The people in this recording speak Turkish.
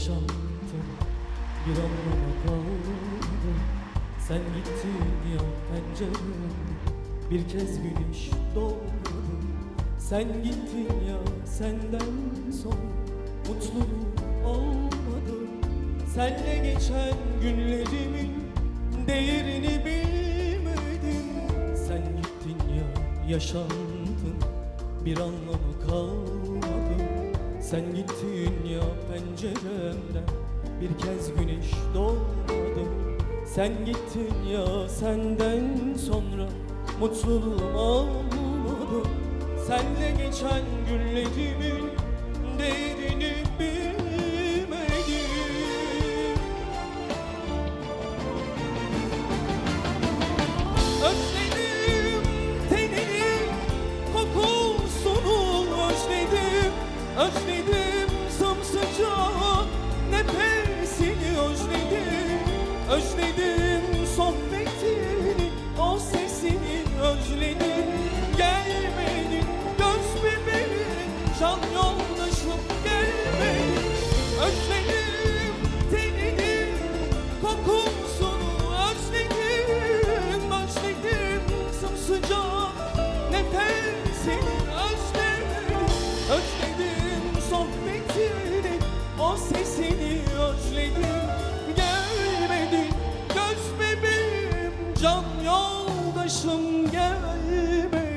yaşantım bir anlama kaldı. Sen gittin ya pencerem bir kez güneş doğdu Sen gittin ya senden sonra mutluluğum olmadı. Senle geçen günlerimin değerini bilmedim. Sen gittin ya yaşantım bir anlamı kalmadı. Sen gittin ya pencerem bir kez güneş doğmadı. Sen gittin ya senden sonra Mutluluğum olmadı. Senle geçen günlerimin Değerini bilmedim Özledim sohbetini O sesini özledim. Gelmedin göz bebeğim Can yoldaşım gelmedin Özledim tenini Kokusunu özledim. Özledim sımsıcak nefesini Özledim. Özledim sohbetini O sesini Can yoldaşım gel